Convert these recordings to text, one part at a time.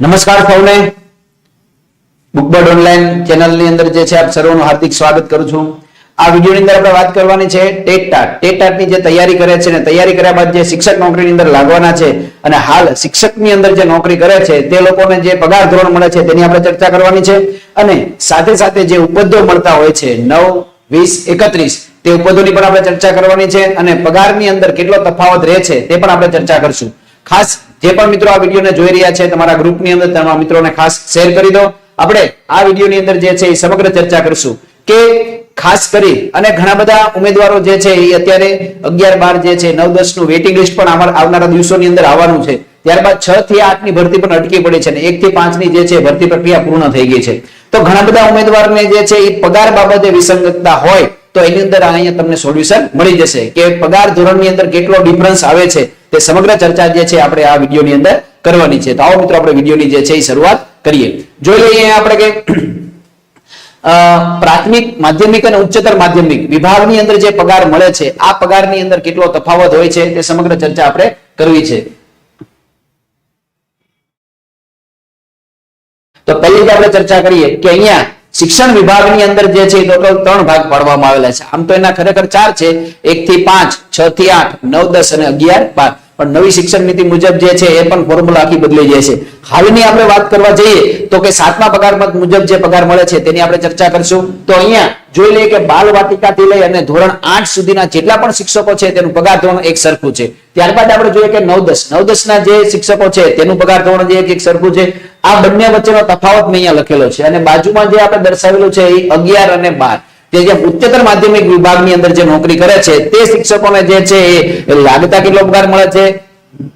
નમસ્કાર સૌને Bookbird online ચેનલની અંદર જે છે આપ સર્વનું હાર્દિક સ્વાગત કરું છું. આ વિડીયોની અંદર આપણે વાત કરવાની છે ટેટટાટ ટેટટાટની જે તૈયારી કરે છે ને તૈયારી કર્યા બાદ જે શિક્ષક નોકરીની અંદર લાગવાના છે અને હાલ શિક્ષકની અંદર જે નોકરી કરે છે તે લોકોને જે પગાર ધોરણ મળે છે તેની આપણે ચર્ચા કરવાની છે અને સાથે સાથે જે ઉપદ્યો મળતા હોય છે નવ, વીસ, એકત્રીસ તે ઉપદ્યોની પણ આપણે ચર્ચા કરવાની છે અને પગારની અંદર કેટલો તફાવત રહે છે તે પણ આપણે ચર્ચા કરશું. ખાસ જે પણ મિત્રો આ વિડીયોને જોઈ રહ્યા છે તમારા ગ્રુપની અંદર તમારા મિત્રોને ખાસ શેર કરી દો. આપણે આ વિડીયોની અંદર જે છે એ સમગ્ર ચર્ચા કરશું. કે ખાસ કરી અને ઘણા બધા ઉમેદવારો જે છે એ અત્યારે અગિયાર બાર જે છે, નવ દસનું વેટિંગ લિસ્ટ પણ આવનારા દિવસોની અંદર આવવાનું છે. ત્યારબાદ છ થી આઠની ભરતી પણ અટકી પડી છે અને એક થી પાંચની જે છે ભરતી પ્રક્રિયા પૂર્ણ થઈ ગઈ છે. તો ઘણા બધા ઉમેદવારને જે છે એ પગાર બાબતે વિસંગતતા હોય તો એની અંદર અહીંયા તમને સોલ્યુશન મળી જશે કે પગાર ધોરણની અંદર કેટલો ડિફરન્સ આવે છે તે સમગ્ર ચર્ચા જે છે આપણે આ વિડીયોની અંદર કરવાની છે. તો આવો મિત્રો, આપણે વિડીયોની જે છે એ શરૂઆત કરીએ. જોઈ લઈએ આપણે કે પ્રાથમિક માધ્યમિક અને ઉચ્ચતર માધ્યમિક વિભાગની અંદર જે પગાર મળે છે, આ પગારની અંદર કેટલો તફાવત હોય છે તે સમગ્ર ચર્ચા આપણે કરવી છે. તો પહેલી આપણે ચર્ચા કરીએ કે અહીંયા શિક્ષણ વિભાગની અંદર જે છે ટોટલ ત્રણ ભાગ પાડવામાં આવેલા છે. આમ તો એના ખરેખર ચાર છે. એક થી પાંચ, છ થી આઠ, નવ, દસ અને અગિયાર, બાર. પણ નવી શિક્ષણ નીતિ મુજબ જે છે એ પણ ફોર્મ્યુલા આખી બદલાઈ જાય છે. હાલની આપણે વાત કરવા જઈએ તો કે સાતમા પગાર પદ મુજબ જે પગાર મળે છે તેની આપણે ચર્ચા કરશું. તો અહીંયા જોઈ લઈએ કે બાલ વાટિકાથી લઈ અને ધોરણ આઠ સુધીના જેટલા પણ શિક્ષકો છે તેનું પગાર ધોરણ એક સરખું છે. ત્યારબાદ આપણે જોઈએ કે નવ દસ. નવ દસ ના જે શિક્ષકો છે તેનું પગાર ધોરણ જે એક સરખું છે. આ બંને વચ્ચેનો તફાવત મેં અહીંયા લખેલો છે અને બાજુમાં જે આપણે દર્શાવેલું છે એ અગિયાર અને બાર. તે જે ઉચ્ચતર માધ્યમિક વિભાગની અંદર જે નોકરી કરે છે, તે શિક્ષકોને જે છે એ લાગતા કેટલો પગાર મળે છે?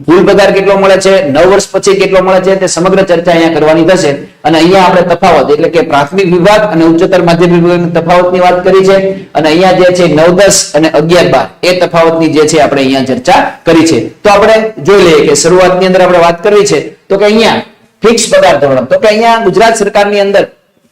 ભૂલ પગાર કેટલો મળે છે? નવ વર્ષ પછી કેટલો મળે છે? તે સમગ્ર ચર્ચા અહીંયા કરવાની થશે. અને અહીંયા આપણે તફાવત, એટલે કે પ્રાથમિક વિભાગ અને ઉચ્ચતર માધ્યમિક વિભાગની તફાવતની વાત કરી છે. અને અહીંયા જે છે નવ દસ અને અગિયાર બાર, એ તફાવતની જે છે આપણે અહીંયા ચર્ચા કરી છે. તો આપણે જોઈ લઈએ કે શરૂઆતની અંદર આપણે વાત કરવી છે. તો કે અહીંયા ફિક્સ પગાર ધોરણ, તો કે અહીંયા ગુજરાત સરકારની અંદર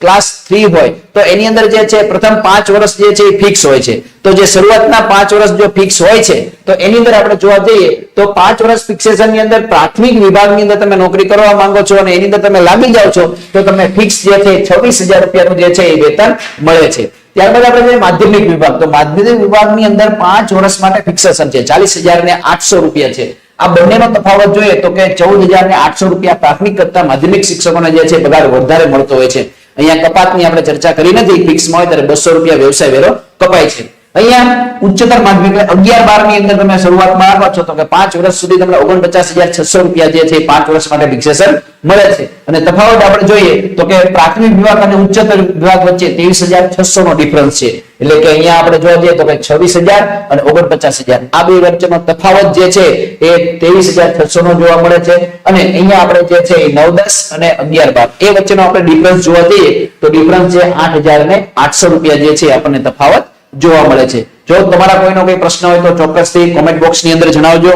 ક્લાસ થ્રી હોય, તો એની અંદર જે છે, પ્રથમ પાંચ વર્ષ જે છે એ ફિક્સ હોય છે. તો જે શરૂઆતના પાંચ વર્ષ જો ફિક્સ હોય છે, તો એની અંદર આપણે જોવા જઈએ, તો પાંચ વર્ષ ફિક્સેશનની અંદર પ્રાથમિક વિભાગની અંદર તમે નોકરી કરવા માંગો છો અને એની અંદર તમે લાગી જાઓ છો, તો તમને ફિક્સ જે છે છવ્વીસ હજાર રૂપિયાનું જે છે એ વેતન મળે છે. ત્યારબાદ આપણે જોઈએ માધ્યમિક વિભાગ. તો માધ્યમિક વિભાગની અંદર પાંચ વર્ષ માટે ફિક્સેશન છે. ચાલીસ હજાર ને આઠસો રૂપિયા છે. આ બંનેનો તફાવત જોઈએ તો કે ચૌદ હજાર ને આઠસો રૂપિયા પ્રાથમિક કરતા માધ્યમિક શિક્ષકોને જે છે પગાર વધારે મળતો હોય છે. અહીંયા કપાતની આપણે ચર્ચા કરી નથી. ફિક્સમાં હોય ત્યારે બસો રૂપિયા વ્યવસાય વેરો કપાય છે. અહીંયા ઉચ્ચતર માધ્યમિક અગિયાર બારની અંદર તમે શરૂઆતમાં આવો છો તો કે પાંચ વર્ષ સુધી તમને ઓગણપચાસ હજાર છસો રૂપિયા જે છે પાંચ વર્ષ માટે ફિક્સેશન મળે છે. અને તફાવત આપણે જોઈએ તો કે પ્રાથમિક વિભાગ અને ઉચ્ચતર વિભાગ વચ્ચે ત્રેવીસ હજાર છસો નો ડિફરન્સ છે. એટલે કે અહીંયા આપણે જોવા જઈએ તો કે છવ્વીસ હજાર અને ઓગણપચાસ હજાર. આ બે વચ્ચેનો તફાવત જે છે એ ત્રેવીસ હજાર છસો નો જોવા મળે છે. અને અહીંયા આપણે જે છે એ નવ દસ અને અગિયાર બાર. એ વચ્ચેનો આપણે ડિફરન્સ જોવા જઈએ તો ડિફરન્સ છે આઠ હજાર અને આઠસો રૂપિયા જે છે આપણને તફાવત જોવા મળે છે. જો તમારા કોઈનો કોઈ પ્રશ્ન હોય તો ચોક્કસથી કોમેન્ટ બોક્સની અંદર જણાવજો.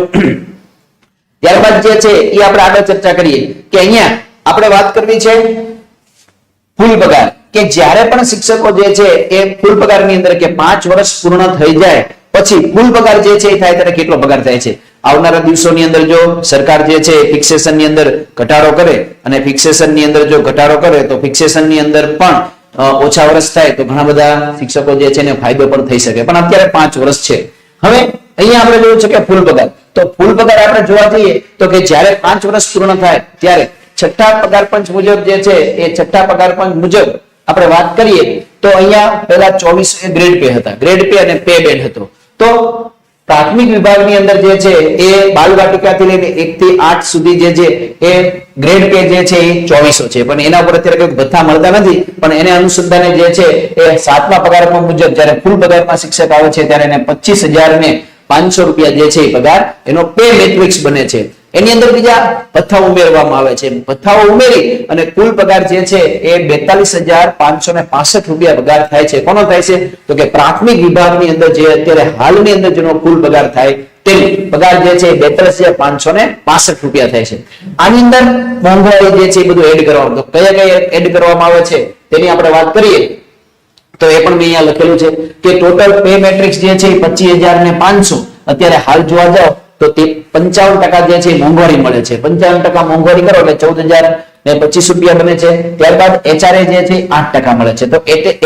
ત્યારબાદ જે છે એ આપણે આગળ ચર્ચા કરીએ કે અહીંયા આપણે વાત કરવી છે ફૂલ પગાર. કે જ્યારે પણ શિક્ષકો જે છે એ ફૂલ પગારની અંદર કે પાંચ વર્ષ પૂર્ણ થઈ જાય, પછી ફૂલ પગાર જે છે એ થાય ત્યારે કેટલો પગાર થાય છે? આવનારા દિવસોની અંદર જો સરકાર જે છે ફિક્સેશનની અંદર ઘટાડો કરે અને ફિક્સેશનની અંદર જો ઘટાડો કરે તો ફિક્સેશનની અંદર પણ ઓછા વર્ષ થાય તો ઘણા બધા શિક્ષકો જે છે એને ફાયદો પણ થઈ શકે. પણ અત્યારે પાંચ વર્ષ છે. હવે અહીંયા આપણે જોયું છે કે ફૂલ પગાર. તો ફૂલ પગાર આપણે જોવા જઈએ તો કે જ્યારે પાંચ વર્ષ પૂર્ણ થાય ત્યારે છઠ્ઠા પગાર પંચ મુજબ જે છે એ છઠ્ઠા પગાર પંચ મુજબ આપણે વાત કરીએ તો અહીંયા પહેલા ચોવીસ ગ્રેડ પે હતા. ગ્રેડ પે અને પે બેન્ડ હતો. તો પ્રાથમિક વિભાગની અંદર જે છે એ બાલ વાટિકાથી લઈને એક થી આઠ સુધી જે છે એ ગ્રેડ પે જે છે એ ચોવીસો છે. પણ એના ઉપર અત્યારે કોઈ ભથ્થા મળતા નથી. પણ એને અનુસંધાને જે છે એ સાતમા પગારમાં મુજબ જ્યારે ફૂલ પગારમાં શિક્ષક આવે છે ત્યારે એને પચીસ હજાર ને પાંચસો રૂપિયા જે છે એ પગાર એનો પે મેટ્રિક્સ બને છે. એની અંદર બીજા ભથ્થા ઉમેરવામાં આવે છે. ભથ્થાઓ ઉમેરી અને કુલ પગાર જે છે એ બેતાલીસ હજાર પાંચસો ને પાસઠ રૂપિયા પગાર થાય છે. કોનો થાય છે? તો કે પ્રાથમિક વિભાગની અંદર જે અત્યારે હાલની અંદર જેનો કુલ પગાર થાય તેની. પગાર જે છે બેતાલીસ હજાર પાંચસો ને પાસઠ રૂપિયા થાય છે. આની અંદર મોંઘવારી જે છે એ બધું એડ કરવામાં તો કયા કયા એડ કરવામાં આવે છે? તેની આપણે વાત કરીએ. તો એ પણ મેં અહીંયા લખેલું છે કે ટોટલ પે મેટ્રિક્સ જે છે એ પચીસ હજાર ને પાંચસો. અત્યારે હાલ જોવા જાવ તો તે પંચાવન ટકા જે છે મોંઘવારી મળે છે. પંચાવન ટકા મોંઘવારી કરો એટલે ચૌદ હજાર ને પચીસ રૂપિયા બને છે. ત્યારબાદ એચઆરએ જે છે આઠ ટકા મળે છે. તો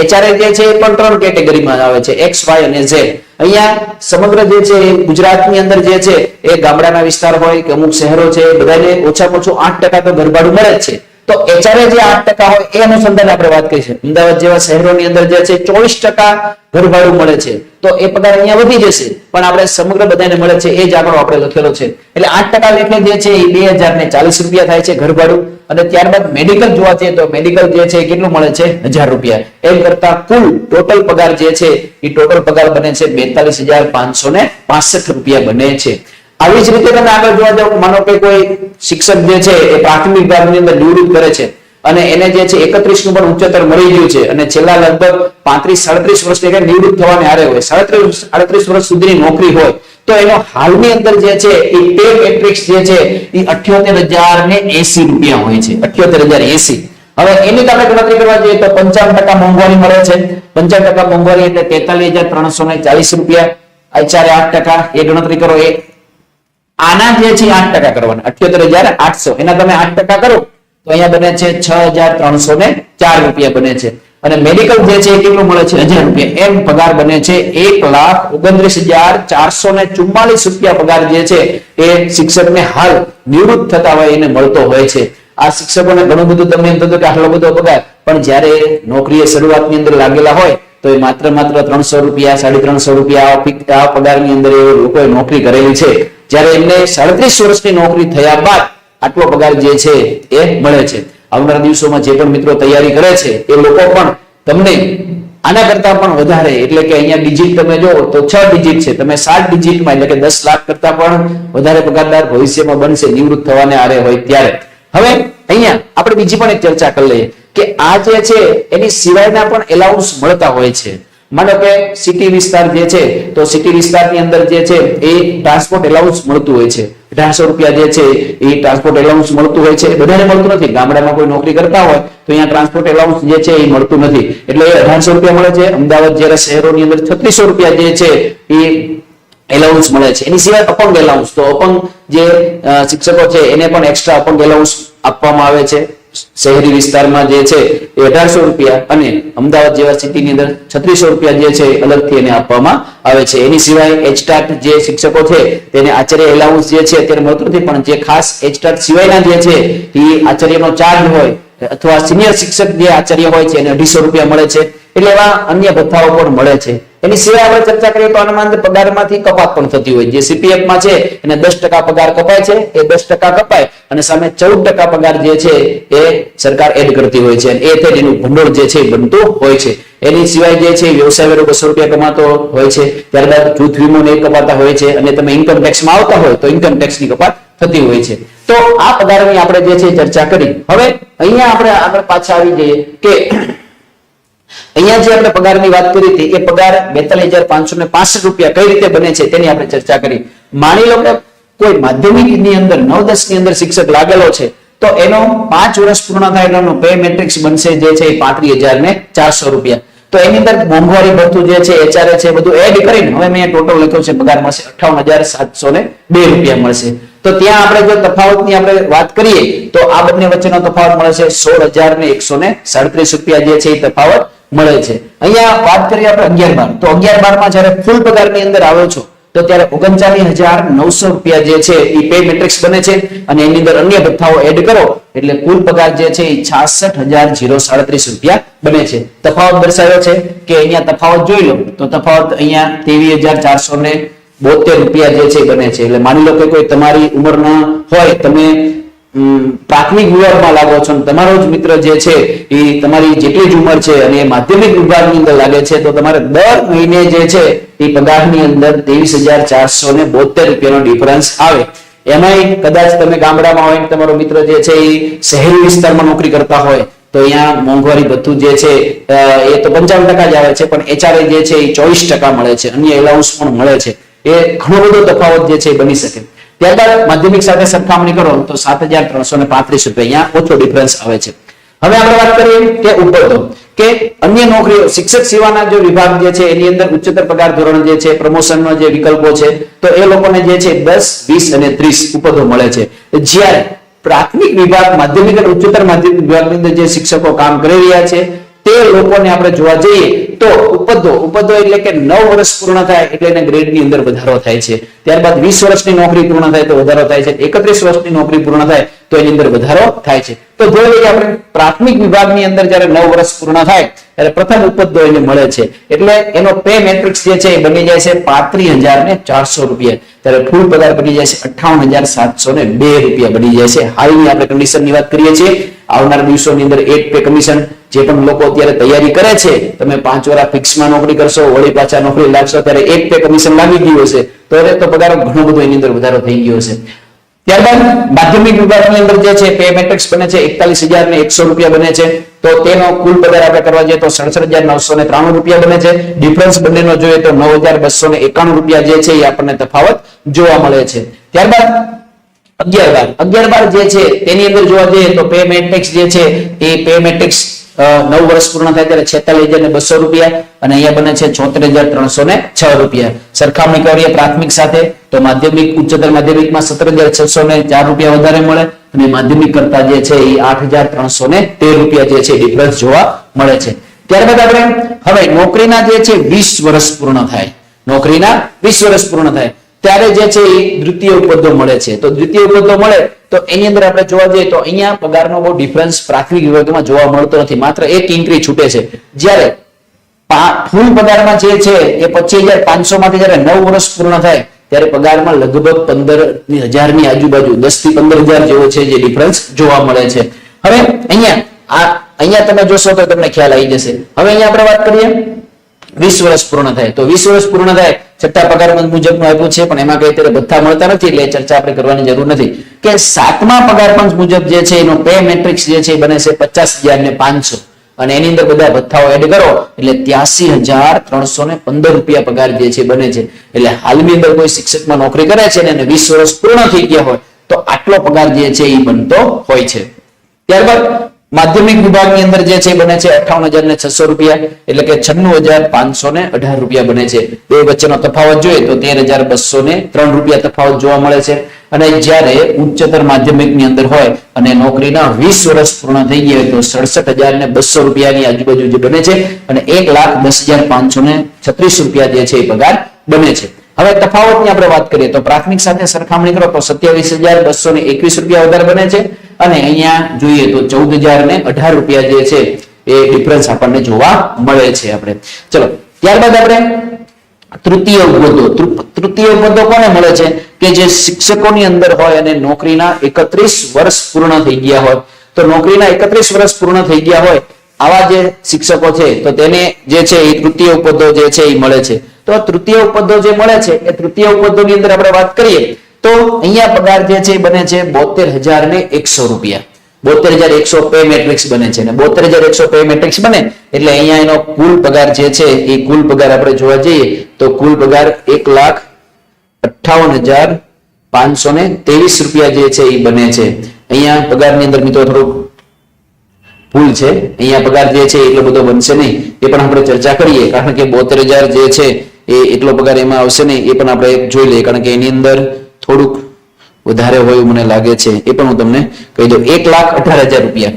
એચઆરએ જે છે એ પણ ત્રણ કેટેગરીમાં આવે છે. એક્સ વાય અને ઝેડ અહીંયા સમગ્ર જે છે એ ગુજરાતની અંદર જે છે એ ગામડાના વિસ્તાર હોય કે અમુક શહેરો છે બધાને ઓછામાં ઓછું આઠ ટકા તો ઘરભાડું મળે જ છે. તો એચઆરએ જે આઠ ટકા હોય એ અનુસંધાન આપણે વાત કરીશું અમદાવાદ જેવા શહેરોની અંદર જે છે ચોવીસ ટકા ઘરભાડું મળે છે. તો એ પગાર અહીંયા વધી જશે. પણ આપણે સમગ્ર બધાને મળે છે એ જ આંકડો આપણે લખેલો છે. એટલે આઠ ટકા લેખે જે છે એ બે હજાર ને ચાલીસ રૂપિયા થાય છે ઘરભાડું. અને ત્યારબાદ મેડિકલ જોવા જઈએ તો મેડિકલ જે છે એ કેટલું મળે છે? હજાર રૂપિયા. એમ કરતા કુલ ટોટલ પગાર જે છે એ ટોટલ પગાર બને છે બેતાલીસ હજાર પાંચસો ને પાસઠ રૂપિયા બને છે. આવી જ રીતે તમે આગળ જોવા જાવ, માનો કે કોઈ શિક્ષક જે છે એ પ્રાથમિક ભાગની અંદર નિવૃત્ત કરે છે અને એને જે છે એકત્રીસનું પણ ઉચ્ચતર મળી ગયું છે અને છેલ્લા લગભગ પાંત્રીસ, સાડત્રીસ વર્ષની નિવૃત્ત થવાની હારે હોય. સાડત્રીસ સાડત્રીસ વર્ષ સુધીની નોકરી હોય. તો એનો હાલની અંદર જે છે એ પે મેટ્રિક્સ જે છે એ અઠ્યોતેર હજાર ને એસી રૂપિયા હોય છે. અઠ્યોતેર હજાર એસી. હવે એની તમે ગણતરી કરવા જઈએ તો પંચાવન ટકા મોંઘવારી મળે છે. પંચાવન ટકા મોંઘવારી એટલે તેતાલીસ હજાર ત્રણસો ને ચાલીસ રૂપિયા. આચારે આઠ ટકા એ ગણતરી કરો. એ આના જે છે આઠ ટકા કરવાના. અઠ્યોતેર હજાર આઠસો. એના તમે આઠ ટકા કરો, તો અહીંયા બને છે છ હજાર ત્રણસો ને ચાર રૂપિયા બને છે. અને મેડિકલ જે છે એ કેટલું મળે છે? હજાર રૂપિયા. એમ પગાર બને છે એક લાખ ઓગણત્રીસ હજાર ચારસો ને ચુમ્માલીસ રૂપિયા પગાર જે છે એ શિક્ષકને હાલ નિવૃત્ત થતા હોય એને મળતો હોય છે. આ શિક્ષકોને ઘણું બધું તમને એમ થતું કે આટલો બધો પગાર. પણ જ્યારે નોકરીએ શરૂઆતની અંદર લાગેલા હોય તો એ માત્ર માત્ર ત્રણસો રૂપિયા, સાડી ત્રણસો રૂપિયા આ પગારની અંદર એ લોકોએ નોકરી કરેલી છે. જ્યારે એમને સાડત્રીસ વર્ષની નોકરી થયા બાદ આટલો પગાર જે છે એ મળે છે. આવનારા દિવસોમાં જે પણ મિત્રો તૈયારી કરે છે, એ લોકો પણ તમને આના કરતા પણ વધારે. એટલે કે અહીંયા ડિજિટ તમે જો, તો છ ડિજિટ છે. તમે સાત ડિજિટમાં એટલે કે દસ લાખ કરતા પણ વધારે પગારદાર ભવિષ્યમાં બનશે, નિવૃત્ત થવાને આરે હોય ત્યારે. હવે અહીંયા આપણે બીજી પણ એક ચર્ચા કરી લઈએ કે આ જે છે, એની સિવાયના પણ એલાઉન્સ મળતા હોય છે. માનો કે સિટી વિસ્તાર જે છે, તો સિટી વિસ્તારની અંદર જે છે, એ ટ્રાન્સપોર્ટ એલાઉન્સ મળતું હોય છે. અઢારસો રૂપિયા જે છે, એ ટ્રાન્સપોર્ટ એલાઉન્સ મળતું હોય છે. બધાને મળતું નથી. ગામડામાં કોઈ નોકરી કરતા હોય, તો અહીંયા ટ્રાન્સપોર્ટ એલાઉન્સ જે છે, એ મળતું નથી. એટલે અઢારસો રૂપિયા મળે છે. અમદાવાદ જ્યારે શહેરોની અંદર છત્રીસો રૂપિયા જે છે, એ એલાઉન્સ મળે છે. એની સિવાય અપંગ એલાઉન્સ તો અપંગ જે શિક્ષકો છે, એને પણ એક્સ્ટ્રા અપંગ એલાઉન્સ આપવામાં આવે છે. શહેરી વિસ્તારમાં જે છે, એ અઢારસો રૂપિયા અને અમદાવાદ જેવા સિટીની અંદર છત્રીસો રૂપિયા જે છે અલગથી એને આપવામાં આવે છે. એની સિવાય એચટાટ જે શિક્ષકો છે, તેને આચાર્ય એલાઉન્સ જે છે, અત્યારે મળતું નથી પણ જે ખાસ એચટાટ સિવાયના જે છે, એ આચાર્યનો ચાર્જ હોય, અથવા સિનિયર શિક્ષક જે આચાર્ય હોય છે, એને અઢીસો રૂપિયા મળે છે. એટલે એવા અન્ય ભથ્થાઓ પણ મળે છે. એની સિવાય આપણે ચર્ચા કરીએ તો અંદર પગારમાંથી કપાત પણ થતી હોય. જે સીપીએફમાં છે, એને દસ ટકા પગાર કપાય છે, એ દસ ટકા કપાય અને સામે ચૌદ ટકા પગાર જે છે, એ સરકાર એડ કરતી હોય છે અને એ થઈને એનું ભંડોળ જે છે બનતું હોય છે. એની સિવાય જે છે વ્યવસાય વેરો બસો રૂપિયા કમાતો હોય છે, ત્યારબાદ જૂથ વીમો ને કપાતા હોય છે અને તમે ઇન્કમ ટેક્સમાં આવતા હોય તો ઇન્કમ ટેક્સની કપાત થતી હોય છે. તો આ પગારની આપણે જે છે ચર્ચા કરી. હવે અહીંયા આપણે આગળ પાછા આવી જઈએ કે અહીંયા જે આપણે પગારની વાત કરી હતી, એ પગાર બેતાલીસ હજાર રૂપિયા કઈ રીતે બને છે તેની આપણે ચર્ચા કરી. માની લો કે કોઈ માધ્યમિકની અંદર નવ દસની અંદર શિક્ષક લાગેલો છે, તો એનો પાંચ વર્ષ પૂર્ણ થાય એનો પે મેટ્રિક્સ બનશે જે છે એ પાંત્રીસ હજાર ને ચારસો રૂપિયા. તો એની અંદર મોંઘવારી ભથ્થું જે છે એચઆરએ છે બધું એડ કરીને હવે મેં ટોટલ લખ્યો છે, પગાર મળશે અઠાવન હજાર સાતસો ને બે રૂપિયા મળશે. તો ત્યાં આપણે જો તફાવતની આપણે વાત કરીએ, તો આ બંને વચ્ચેનો તફાવત મળે છે સોળ હજાર ને એકસો ને સાડત્રીસ રૂપિયા જે છે એ તફાવત. મળે છે. અહીંયા વાત કરીએ આપણે અગિયાર બાર. તો અગિયાર બારમાં જયારે ફૂલ પગારની અંદર આવ્યો છો, તો ત્યારે ઓગણચાલીસ હજાર નવસો રૂપિયા જે છે એ પે મેટ્રિક્સ બને છે અને એની અંદર અન્ય ભથ્થાઓ એડ કરો, એટલે કુલ પગાર જે છે એ છાસઠ હજાર જીરો સાડત્રીસ રૂપિયા બને છે. તફાવત દર્શાવ્યો છે કે અહીંયા તફાવત જોઈ લો, તો તફાવત અહીંયા ત્રેવીસ હજાર ચારસો ને બોતેર રૂપિયા જે છે બને છે. એટલે માની લો કે કોઈ તમારી ઉંમરના હોય, તમે પ્રાથમિક વિભાગમાં લાગો છો તમારો જ મિત્ર જે છે એ તમારી જેટલી જ ઉંમર છે અને માધ્યમિક વિભાગની અંદર લાગે છે, તો તમારે દર મહિને જે છે એ પગારની અંદર ત્રેવીસ હજાર ચારસો ને બોતેર રૂપિયાનો ડિફરન્સ આવે. એમાંય કદાચ તમે ગામડામાં હોય તમારો મિત્ર જે છે એ શહેરી વિસ્તારમાં નોકરી કરતા હોય, તો અહીંયા મોંઘવારી ભથ્થું જે છે એ તો પંચાવન ટકા જ આવે છે, પણ એચઆરએ જે છે એ ચોવીસ ટકા મળે છે, અન્ય એલાઉન્સ પણ મળે છે. એ ઘણો બધો તફાવત જે છે એ બની શકે. ત્યારબાદ માધ્યમિક સાથે સરખામણી કરો તો સાત હજાર ત્રણસો ને પાંત્રીસ રૂપિયા ઓછો ડિફરન્સ આવે છે. હવે આપણે વાત કરીએ કે ઉપરતો કે અન્ય નોકરીઓ, શિક્ષક સેવાના જે વિભાગ જે છે, એની અંદર ઉચ્ચતર પગાર ધોરણ જે છે પ્રમોશનનો જે વિકલ્પો છે, તો એ લોકોને જે છે, દસ, વીસ અને ત્રીસ ઉપદો મળે છે. જ્યારે પ્રાથમિક વિભાગ, માધ્યમિક અને ઉચ્ચતર માધ્યમિક વિભાગની અંદર જે શિક્ષકો કામ કરી રહ્યા છે, તે લોકોને આપણે જોવા જઈએ તો ઉપદો ઉપદો એટલે કે નવ વર્ષ પૂર્ણ થાય એટલે એને ગ્રેડની અંદર વધારો થાય છે. ત્યારબાદ વીસ વર્ષની નોકરી પૂર્ણ થાય તો વધારો થાય છે. એકત્રીસ વર્ષની નોકરી પૂર્ણ થાય તો એની અંદર વધારો થાય છે. તો લઈએ આપણે પ્રાથમિક વિભાગની અંદર જ્યારે નવ વર્ષ પૂર્ણ થાય, ત્યારે પ્રથમ ઉપદો એને મળે છે. એટલે એનો પે મેટ્રિક્સ જે છે એ બની જાય છે પાંત્રીસ હજાર ને ચારસો રૂપિયા. ત્યારે ફૂલ પગાર બની જાય છે અઠાવન હજાર સાતસો ને બે રૂપિયા બની જાય છે. હાલની આપણે કન્ડિશનની વાત કરીએ છીએ. આવનાર દિવસોની અંદર એટ પે કમિશન જે પણ લોકો અત્યારે તૈયારી કરે છે, તમે પાંચ વર્ષ ફિક્સમાં નોકરી કરશો, વળી પાછા નોકરી લાગશો, ત્યારે એક પે કમિશન લાગી ગયું હશે, તો હવે તો પગાર ઘણો બધો એની અંદર વધારો થઈ ગયો હશે. ત્યારબાદ માધ્યમિક વિભાગની અંદર જે છે પે મેટ્રિક્સ બને છે, એકતાલીસ હજાર ને એકસો રૂપિયા બને છે, તો તેનો કુલ પગાર આપણે કરવા જઈએ તો સડસઠ હજાર નવસો ને ત્રાણું રૂપિયા બને છે ડિફરન્સ બંનેનો જોઈએ તો નવ હજાર બસો ને એકાણું રૂપિયા જે છે, એ આપણને તફાવત જોવા મળે છે. ત્યારબાદ અગિયાર બાર. અગિયાર બાર જે છે, તેની અંદર જોવા જઈએ તો પે મેટ્રિક્સ જે છે, એ પે મેટ્રિક્સ નવ વર્ષ પૂર્ણ થાય ત્યારે છેતાલીસ હજાર ને બસો રૂપિયા અને અહીંયા બને છે છોતેર હજાર ત્રણસો ને છ રૂપિયા. સરખામણી કરીએ પ્રાથમિક સાથે, તો માધ્યમિક, ઉચ્ચતર માધ્યમિકમાં સત્તર હજાર છસો ને ચાર રૂપિયા વધારે મળે અને માધ્યમિક કરતા જે છે, એ આઠ હજાર ત્રણસો ને તેર રૂપિયા જે છે ડિફરન્સ જોવા મળે છે. ત્યારબાદ આપણે, હવે નોકરીના જે છે, વીસ વર્ષ પૂર્ણ થાય. નોકરીના વીસ વર્ષ પૂર્ણ થાય. ત્યારે જે છે એ દ્વિતીય ઉપદો મળે છે. તો દ્વિતીય ઉપદો મળે તો એની અંદર આપણે જોવા જઈએ તો અહીંયા પગારનો બહુ ડિફરન્સ પ્રાથમિક વિભાગમાં જોવા મળતો નથી. માત્ર એક ઇન્ક્રી છૂટે છે. જ્યારે ફૂલ પગારમાં જે છે એ પચીસ હજાર પાંચસો માંથી જયારે નવ વર્ષ પૂર્ણ થાય, ત્યારે પગારમાં લગભગ પંદર હજારની આજુબાજુ દસથી પંદર હજાર જેવો છે જે ડિફરન્સ જોવા મળે છે. હવે અહીંયા, આ, અહીંયા તમે જોશો તો તમને ખ્યાલ આવી જશે. હવે અહીંયા આપણે વાત કરીએ. વીસ વર્ષ પૂર્ણ થાય. તો વીસ વર્ષ પૂર્ણ થાય, છઠ્ઠા પગાર મુજબનું આપ્યું છે, પણ એમાં કઈ અત્યારે ભથ્થા મળતા નથી, એટલે ચર્ચા આપણે કરવાની જરૂર નથી. કે સાતમા પગાર પંચ મુજબ જે છે, એનો પે મેટ્રિક્સ જે છે, એ બને છે પચાસ હજાર ને પાંચસો. અને એની અંદર બધા ભથ્થાઓ એડ કરો, એટલે ત્યાસી હજાર ત્રણસો ને પંદર રૂપિયા પગાર જે છે બને છે. એટલે હાલની અંદર કોઈ શિક્ષકમાં નોકરી કરે છે અને વીસ વર્ષ પૂર્ણ થઈ ગયા હોય, તો આટલો પગાર જે છે, એ બનતો હોય છે. ત્યારબાદ માધ્યમિક વિભાગની અંદર જે છે બને છે અઠાવન હજાર ને છસો રૂપિયા. એટલે કે છન્નું હજાર પાંચસો ને અઢાર રૂપિયા બને છે. બે વચ્ચેનો તફાવત જોઈએ તો તેર હજાર બસો ને ત્રણ રૂપિયા તફાવત જોવા મળે છે. અને જ્યારે ઉચ્ચતર માધ્યમિકની અંદર હોય અને નોકરીના વીસ વર્ષ પૂર્ણ થઈ ગયા તો સડસઠ હજાર ને બસો રૂપિયાની આજુબાજુ જે બને છે. અને એક લાખ દસ હજાર પાંચસો ને છત્રીસ રૂપિયા જે છે એ પગાર બને છે. હવે તફાવતની આપણે વાત કરીએ તો પ્રાથમિક સાથે સરખામણી કરો તો સત્યાવીસ હજાર બસો ને એકવીસ રૂપિયા વધારે બને છે. અને અહીંયા જોઈએ તો ચૌદ હજાર ને અઢાર રૂપિયા જે છે એ ડિફરન્સ આપણને જોવા મળે છે આપણે. ચલો, ત્યારબાદ આપણે તૃતીય ઉપબદ્ધો તૃતીય ઉપબદ્ધો કોને મળે છે? કે જે શિક્ષકોની અંદર હોય અને નોકરીના એકત્રીસ વર્ષ પૂર્ણ થઈ ગયા હોય. તો નોકરીના એકત્રીસ વર્ષ પૂર્ણ થઈ ગયા હોય, આવા જે શિક્ષકો છે, તો તેને જે છે એ તૃતીય ઉપબદ્ધો જે છે એ મળે છે. તો તૃતીય ઉપદો જે મળે છે, એ તૃતીય ઉપબદ્ધોની અંદર આપણે વાત કરીએ, તો અહીંયા પગાર જે છે બને છે બોતેર હજાર ને એકસો રૂપિયા. બોતેર હજાર એકસો પે મેટ્રિક્સ બને છે અને બોતેર હજાર એકસો પે મેટ્રિક્સ બને, એટલે અહીંયા એનો કુલ પગાર જે છે, એ કુલ પગાર આપણે જોવા જઈએ, તો કુલ પગાર એક લાખ અઠ્ઠાવન હજાર પાંચસો ને ત્રેવીસ રૂપિયા જે છે એ બને છે. અહીંયા પગારની અંદર મિત્રો થોડુંક ભૂલ છે. અહીંયા પગાર જે છે એટલો બધો બનશે નહીં, એ પણ આપણે ચર્ચા કરીએ, કારણ કે બોતેર હજાર જે છે એ એટલો પગાર એમાં આવશે નહીં, એ પણ આપણે જોઈ લઈએ. કારણ કે એની અંદર થોડુંક વધારે હોય એવું મને લાગે છે. એ પણ હું તમને કહી દઉં. એક લાખ અઢાર હજાર રૂપિયા.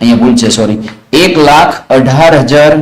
અહીંયા ભૂલ છે સોરી એક લાખ અઢાર હજાર,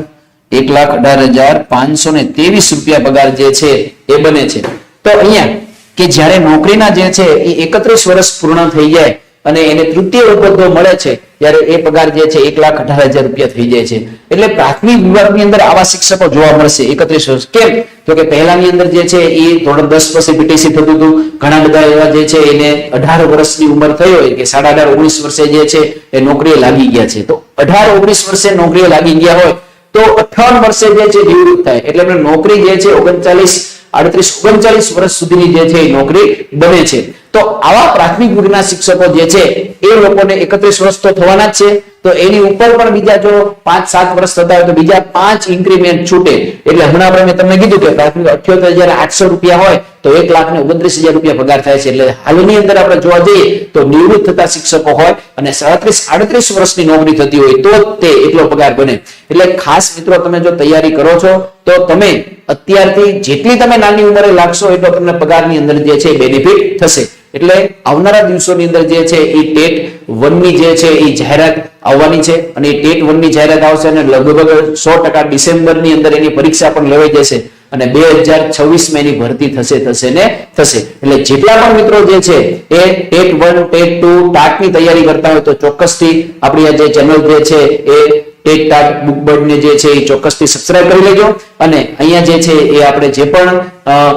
એક લાખ અઢાર હજાર પાંચસો ને ત્રેવીસ રૂપિયા પગાર જે છે, એ બને છે. તો અહીંયા કે જ્યારે નોકરીના જે છે, એ એકત્રીસ વર્ષ પૂર્ણ થઈ જાય અને એને તૃતીય ઉપદ્રવ મળે છે, ત્યારે એ પગાર જે છે, એક લાખ અઢાર હજાર રૂપિયા થઈ જાય છે. એટલે પ્રાથમિક વિભાગની અંદર આવા શિક્ષકો જોવા મળશે, એકત્રીસ. વર્ષ કેમ? તો કે પહેલાની અંદર જે છે, એ ધોરણ દસ પછી બીટીસી થતું હતું. ઘણા બધા એવા જે છે, એને અઢાર વર્ષની ઉંમર થઈ હોય કે સાડા અઢાર, ઓગણીસ વર્ષે જે છે, એ નોકરીએ લાગી ગયા છે. તો અઢાર, ઓગણીસ વર્ષે નોકરીએ લાગી ગયા હોય, તો અઠાવન વર્ષે જે છે, નિવૃત્ત થાય. એટલે નોકરી જે છે, ઓગણચાલીસ આડત્રીસ ઓગણચાલીસ વર્ષ સુધીની જે છે નોકરી બને છે. તો આવા પ્રાથમિક વર્ગના શિક્ષકો જે છે એ લોકોને એકત્રીસ વર્ષ તો થવાના જ છે. તો એની ઉપર પણ બીજા જો પાંચ, સાત વર્ષ થતા હોય તો બીજા પાંચ ઇન્ક્રીમેન્ટ છૂટે. એટલે હમણાં આપણે મેં તમને કીધું કે પ્રાથમિક અઠ્યોતેર હજાર આઠસો રૂપિયા હોય તો એક લાખ ને ઓગણત્રીસ હજાર રૂપિયા પગાર થાય છે. એટલે હાલની અંદર આપણે જોવા જઈએ તો નિવૃત્ત થતા શિક્ષકો હોય અને સાડત્રીસ, આડત્રીસ વર્ષની નોકરી થતી હોય તો તે એટલો પગાર બને. એટલે ખાસ મિત્રો તમે જો તૈયારી કરો છો તો તમે અત્યારથી જેટલી તમે નાની ઉંમરે લાગશો એટલો તમને પગારની અંદર જે છે બેનિફિટ થશે. એટલે આવનારા દિવસોની અંદર જે છે એ ટેટ વનની જે છે એ જાહેરાત આવવાની છે અને એ ટેટ વનની જાહેરાત આવશે અને લગભગ સો ટકા ડિસેમ્બરની અંદર એની પરીક્ષા પણ લેવાઈ જશે અને બે હજાર છવ્વીસમાં એની ભરતી થશે થશે ને થશે. એટલે જેટલા પણ મિત્રો જે છે એ ટેટ વન, ટેટ ટુ ટાટની તૈયારી કરતા હોય તો ચોક્કસથી આપણી આ જે ચેનલ જે છે એ ટેટ ટાટ બુક બર્ડને જે છે એ ચોક્કસથી સબસ્ક્રાઇબ કરી લેજો અને અહીંયા જે છે એ આપણે જે પણ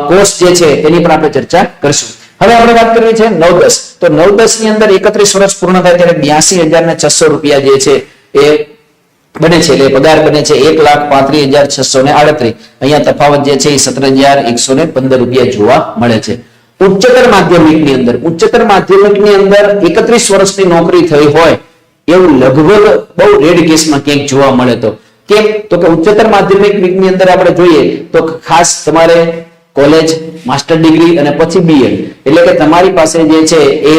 કોર્સ જે છે એની પણ આપણે ચર્ચા કરશું. હવે આપણે વાત કરવી છે નવ દસ. તો નવ દસની અંદર એકત્રીસ વર્ષ પૂર્ણ થાય ત્યારે બ્યાસી હજાર ને છસો રૂપિયા જે છે એ બને છે, એટલે પગાર બને છે એક લાખ પાંત્રીસ હજાર છસો ને આડત્રીસ. અહીંયા તફાવત જે છે એ સત્તર હજાર એકસો ને પંદર રૂપિયા જોવા મળે છે. ઉચ્ચતર માધ્યમિકની અંદર, ઉચ્ચતર માધ્યમિકની અંદર એકત્રીસ વર્ષની નોકરી થઈ હોય એવું લગભગ બહુ રેડ કેસમાં ક્યાંક જોવા મળે તો. કેમ? તો કે ઉચ્ચતર માધ્યમિકની અંદર આપણે જોઈએ તો ખાસ તમારે કોલેજ, માસ્ટર ડિગ્રી અને પછી બીએડ એટલે કે તમારી પાસે જે છે એ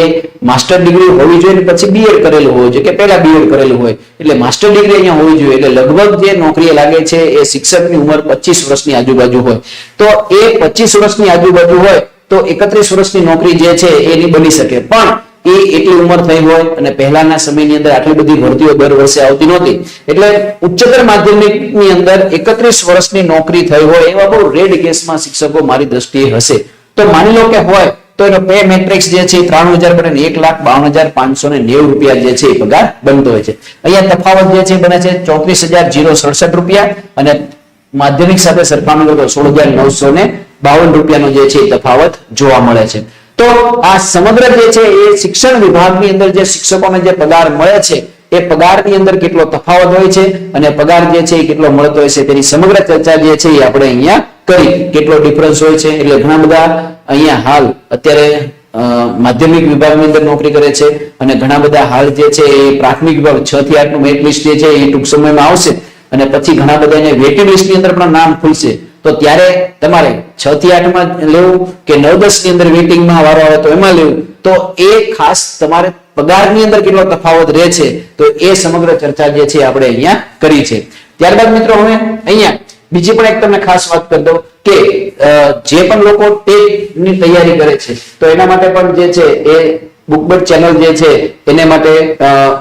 માસ્ટર ડિગ્રી હોવી જોઈએ પછી બીએડ કરેલું હોવું જોઈએ કે પહેલા બીએડ કરેલું હોય. એટલે માસ્ટર ડિગ્રી અહીંયા હોવી જોઈએ. એટલે લગભગ જે નોકરી લાગે છે એ શિક્ષકની ઉંમર પચીસ વર્ષની આજુબાજુ હોય. તો એ પચીસ વર્ષની આજુબાજુ હોય તો એકત્રીસ વર્ષની નોકરી જે છે એ નહીં બની શકે. પણ એ એટલી ઉંમર થઈ હોય અને પહેલાના સમયની અંદર આટલી બધી ભરતીઓ દર વર્ષે આવતી નહોતી. એટલે ઉચ્ચતર માધ્યમિકની અંદર એકત્રીસ વર્ષની નોકરી થઈ હોય એવા બહુ રેડ કેસમાં શિક્ષકો મારી દ્રષ્ટિએ હશે. તો માની લો કે હોય, તો એનો પે મેટ્રિક્સ જે છે ત્રાણું હજાર બને એક લાખ બાવન હજાર પાંચસો ને નેવું રૂપિયા જે છે એ પગાર બનતો હોય છે. અહીંયા તફાવત જે છે બને છે ચોત્રીસ હજાર જીરો સડસઠ રૂપિયા અને માધ્યમિક સાથે સરખામણી કરો સોળ હજાર નવસો ને બાવન રૂપિયાનો જે છે એ તફાવત જોવા મળે છે. તો આ સમગ્ર જે છે એ શિક્ષણ વિભાગની અંદર જે શિક્ષકોને જે પગાર મળે છે, એ પગારની અંદર કેટલો તફાવત હોય છે અને પગાર જે છે એ કેટલો મળતો હોય છે તેની સમગ્ર ચર્ચા જે છે એ આપણે અહીંયા કરી. કેટલો ડિફરન્સ હોય છે? એટલે ઘણા બધા અહીંયા હાલ અત્યારે માધ્યમિક વિભાગની અંદર નોકરી કરે છે અને ઘણા બધા હાલ જે છે એ પ્રાથમિક વિભાગ છ થી આઠનું મેરિટ લિસ્ટ જે છે એ ટૂંક સમયમાં આવશે અને પછી ઘણા બધા એને વેટિંગ લિસ્ટની અંદર પણ નામ ખુલશે. તો ત્યારે તમારે છ થી આઠમાં લેવું કે નવ દસની અંદર વેટિંગમાં વારો આવે તો એમાં લેવું? તો એ ખાસ તમારે પગારની અંદર કેટલો તફાવત રહે છે? તો એ સમગ્ર ચર્ચા જે છે આપણે અહીંયા કરી છે. ત્યારબાદ મિત્રો હવે અહીંયા બીજી પણ એક તમને ખાસ વાત કરી દઉં કે જે પણ લોકો ટેટની તૈયારી કરે છે, તો એના માટે પણ જે છે એ બુકબર્ડ ચેનલ જે છે, એને માટે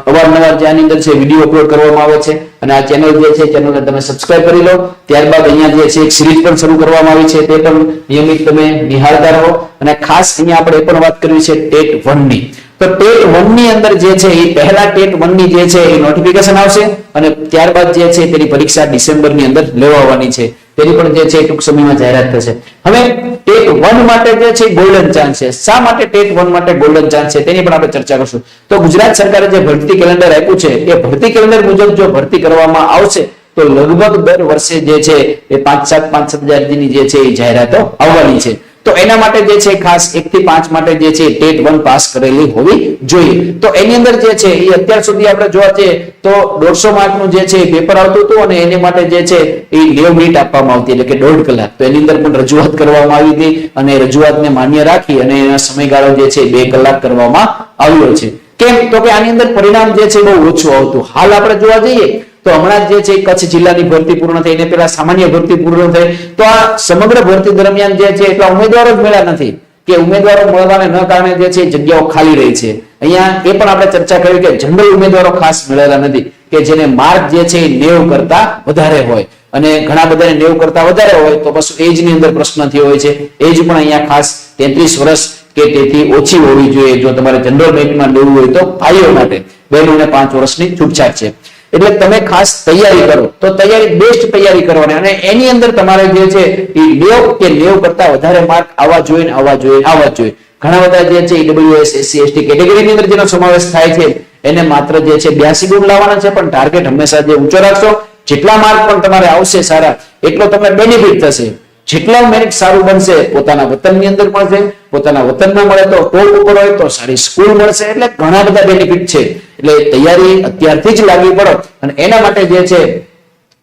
અવારનવાર જે આની અંદર છે વીડિયો અપલોડ કરવામાં આવે છે. અને આ ચેનલ જે છે ચેનલને તમે સબસ્ક્રાઇબ કરી લો. ત્યારબાદ અહીંયા જે છે, એક સિરીઝ પણ શરૂ કરવામાં આવી છે, તે પણ નિયમિત તમે નિહાળતા રહો. અને ખાસ અહીંયા આપણે એ પણ વાત કરવી છે, ટેટ વનની. તો ટેટ વનની અંદર જે છે, એ પહેલા ટેટ વનની જે છે, એ નોટિફિકેશન આવશે. અને ત્યારબાદ જે છે, તેની પરીક્ષા ડિસેમ્બરની અંદર લેવાવાની છે. તેની પણ જે છે, ટૂંક સમયમાં જાહેરાત થશે. હવે ટેટ વન માટે જે છે ગોલ્ડન ચાન્સ છે. શા માટે ટેટ વન માટે ગોલ્ડન ચાન્સ છે? તેની પણ આપણે ચર્ચા કરશું. તો ગુજરાત સરકારે જે ભરતી કેલેન્ડર આપ્યું છે, એ ભરતી કેલેન્ડર મુજબ જો ભરતી કરવામાં આવશે, તો લગભગ દર વર્ષે જે છે એ પાંચ સાત પાંચ સાત હજાર જે છે એ જાહેરાતો આવવાની છે. તો એના માટે જે છે ખાસ એક થી પાંચ માટે જે છે ટેટ વન પાસ કરેલી હોવી જોઈએ. તો એની અંદર જે છે એ અત્યાર સુધી આપણે જોવા જઈએ તો દોઢસો માર્કનું જે છે પેપર આવતું હતું અને એની માટે જે છે એ નેવ મિનિટ આપવામાં આવતી એટલે કે દોઢ કલાક. તો એની અંદર પણ રજૂઆત કરવામાં આવી હતી અને રજૂઆતને માન્ય રાખી અને એના સમયગાળો જે છે બે કલાક કરવામાં આવ્યો છે. કેમ? તો કે આની અંદર પરિણામ જે છે બહુ ઓછું આવતું. હાલ આપણે જોવા જઈએ તો હમણાં જે છે કચ્છ જિલ્લાની ભરતી પૂર્ણ થઈ પેલા સામાન્ય ભરતી પૂર્ણ થઈ. તો આ સમગ્ર ભરતી દરમિયાન જે છે એટલા ઉમેદવારો જ મળ્યા નથી કે ઉમેદવારો મળવાને ન કારણે જે છે જગ્યાઓ ખાલી રહી છે. અહીંયા એ પણ આપણે ચર્ચા કરી કે જનરલ ઉમેદવારો ખાસ મળેલા નથી કે જેને માર્ક જે છે એ નેવ કરતા વધારે હોય. અને ઘણા બધાને નેવ કરતા વધારે હોય તો બસ એજની અંદર પ્રશ્ન થયો હોય છે. એજ પણ અહીંયા ખાસ તેત્રીસ વર્ષ કે તેથી ઓછી હોવી જોઈએ જો તમારે જનરલ બેંકમાં લેવું હોય તો ભાઈઓ માટે. બહેનોને પાંચ વર્ષની છૂટછાટ છે. એટલે તમે ખાસ તૈયારી કરો. તો તૈયારી બેસ્ટ તૈયારી કરવાની. અને એની અંદર તમારે જે છે એ નેવ કે નેવ કરતા વધારે માર્ક આવવા જોઈએ ને આવવા જોઈએ આવવા જોઈએ. ઘણા બધા જે છે ઈડબ્લ્યુએસ એસસી એસટી કેટેગરીની અંદર જેનો સમાવેશ થાય છે, એને માત્ર જે છે બ્યાસી ગુણ લાવવાના છે, પણ ટાર્ગેટ હંમેશા જે ઊંચો રાખશો. જેટલા માર્ક પણ તમારે આવશે સારા, એટલો તમને બેનિફિટ થશે. જેટલા મેરિટ સારું બનશે, પોતાના વતનની અંદર મળશે. પોતાના વતનમાં મળે તો ટોપ ઉપર હોય તો સારી સ્કૂલ મળશે. એટલે ઘણા બધા બેનિફિટ છે. એટલે તૈયારી અત્યારથી જ લાગવી પડો. અને એના માટે જે છે,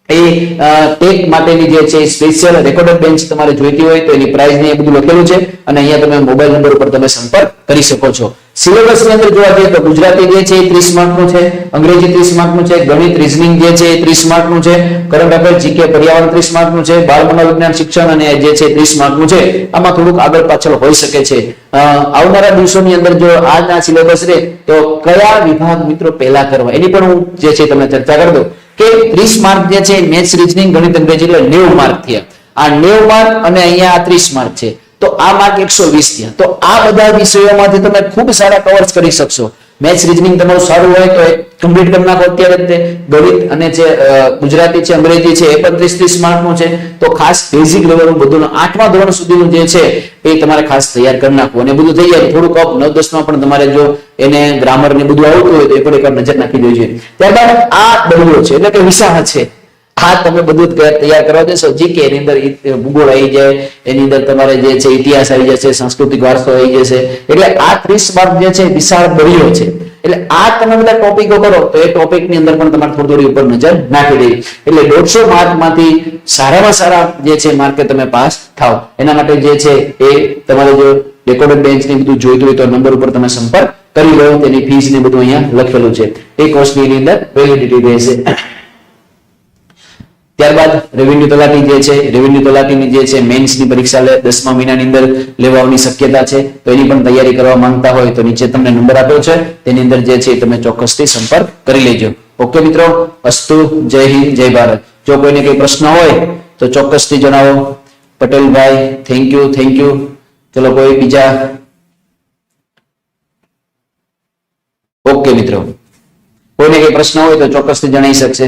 એ ટેક માટેની જે છે સ્પેશિયલ રેકોર્ડર બેન્ચ તમારે જોઈતી હોય તો એની પ્રાઇસ ને એ બધું લખેલું છે. અને અહીંયા તમે મોબાઈલ નંબર ઉપર તમે સંપર્ક કરી શકો છો. સિલેબસની અંદર જોવા જઈએ તો ગુજરાતી જે છે એ 30 માર્કનું છે, અંગ્રેજી 30 માર્કનું છે, ગણિત રીઝનિંગ જે છે એ 30 માર્કનું છે, કરંટ અફેર જીકે, પર્યાવરણ 30 માર્કનું છે બાળ મનોવિજ્ઞાન શિક્ષણ અને જે છે 30 માર્કનું છે. આમાં થોડુંક આગળ પાછળ હોઈ શકે છે. આવનારા દિવસોની અંદર જો આજના સિલેબસ રહે તો કયા વિભાગ મિત્રો પહેલા કરવા? એની પણ હું જે છે તમને ચર્ચા કરી દઉં કે 30 માર્ક જે છે મેથ્સ રીઝનિંગ ગણિત, અંગ્રેજી એટલે 90 માર્ક થયા. આ 90 માર્ક અને અહીંયા 30 માર્ક છે. તો આ માર્ક 120 થયા તો આ બધા વિષયોમાંથી તમે ખૂબ સારા કવર્સ કરી શકશો. મેથ્સ રીઝનિંગ તમારું સારું હોય તો કમ્પ્લીટ કરી નાખો. અત્યારે તે ગણિત અને જે ગુજરાતી છે, અંગ્રેજી છે, એ પણ 30 30 માર્કનું છે. તો ખાસ બેઝિક લેવલનું બધું આઠમા ધોરણ સુધીનું જે છે, એ તમારે ખાસ તૈયાર કરી નાખવું. અને બધું થઈ જાય. થોડુંક અપ નવ દસમાં પણ તમારે જો એને ગ્રામર ને બધું આવતું હોય તો એ પણ એકવાર નજર નાખી જોઈએ ત્યારબાદ આ ડબલ્યુ છે. એટલે કે વિશાહ છે. આ તમે બધું તૈયાર કરવા દેશો. જીકે એની અંદર ભૂગોળ આવી જાય, એની અંદર તમારે જે છે ઇતિહાસ આવી જશે, સાંસ્કૃતિક વારસો આવી જશે. એટલે આ ત્રીસ માર્ક જે છે વિશાળ ભર્યો છે. એટલે આ તમે બધા ટોપિકો કરો, તો એ ટોપિકની અંદર પણ તમારે થોડી થોડી ઉપર નજર નાખી દેવી એટલે દોઢસો માર્કમાંથી સારામાં સારા જે છે માર્કે તમે પાસ થાવ એના માટે જે છે એ તમારે જો રેકોર્ડેડ બેન્ચ ને બધું જોઈતું હોય તો નંબર ઉપર તમે સંપર્ક કરી લો. તેની ફીસ ને બધું અહીંયા લખેલું છે. એ કોર્સની અંદર વેલિડિટી રહેશે. ત્યારબાદ રેવન્યુ તલાટી જે છે રેવન્યુ તલાટીની જે છે મેન્સની પરીક્ષા દસમા મહિનાની અંદર લેવાની શક્યતા છે, તો એની પણ તૈયારી કરવા માંગતા હોય તો નીચે તમને નંબર આપ્યો છે, તેની અંદર જે છે તમે ચોક્કસથી સંપર્ક કરી લેજો. ઓકે મિત્રો, અસ્તુ, જય હિન્દ, જય ભારત. જો કોઈને કઈ પ્રશ્ન હોય, તો ચોક્કસથી જણાવો. પટેલભાઈ થેન્ક યુ થેન્ક યુ ચલો કોઈ બીજા. ઓકે મિત્રો. કોઈને કઈ પ્રશ્ન હોય તો ચોક્કસથી જણાવી શકશે.